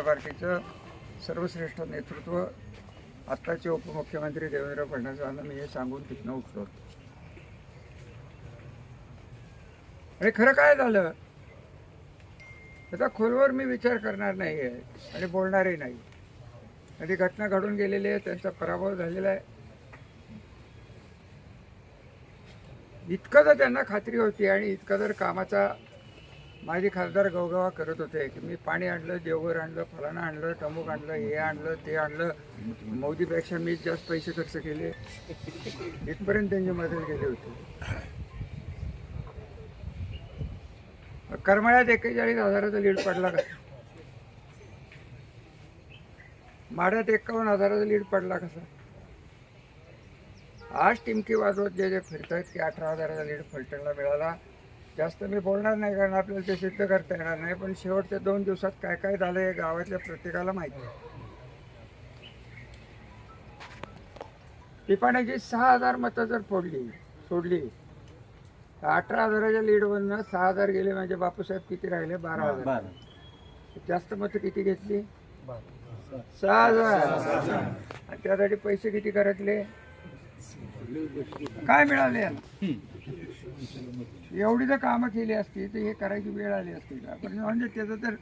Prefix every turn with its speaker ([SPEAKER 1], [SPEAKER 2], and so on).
[SPEAKER 1] जनता पार्टीचं सर्वश्रेष्ठ नेतृत्व आत्ताचे उपमुख्यमंत्री देवेंद्र फडणवीसांना मी हे सांगून तिथनं उठलो. आणि खरं काय झालं? त्याचा खोलवर मी विचार करणार नाही आहे आणि बोलणारही नाही. आणि घटना घडून गेलेली आहे त्यांचा पराभव झालेला आहे. इतकं जर त्यांना खात्री होती आणि इतकं जर कामाचा माझे खासदार गवगवा करत होते की मी पाणी आणलं देवघर आणलं फलाना आणलं टमुक आणलं हे आणलं ते आणलं. मोदीपेक्षा मीच जास्त पैसे खर्च केले. इथपर्यंत त्यांची मदत केली होती. करमाळ्यात एक्केचाळीस हजाराचा लीड पडला का? माड्यात एक्कावन्न हजाराचा लीड पडला कसा आज टिमकी वाजवत जे जे फिरतायत की अठरा हजाराचा लीड फलटणला मिळाला. जास्त मी बोलणार नाही कारण आपल्याला ते सिद्ध करता येणार नाही पण शेवटच्या दोन दिवसात काय काय झालं हे गावातल्या प्रत्येकाला माहिती आहे. टिपाण्याची सहा हजार मतं जर फोडली सोडली तर अठरा हजाराच्या लीडवरनं सहा हजार गेले म्हणजे बापूसाहेब किती राहिले? बारा हजार. जास्त मतं किती घेतली? सहा हजार. आणि त्यासाठी पैसे किती करतले काय मिळाले? एवढी जर कामं केली असती तर हे करायची वेळ आली असती का? म्हणजे त्याचं तर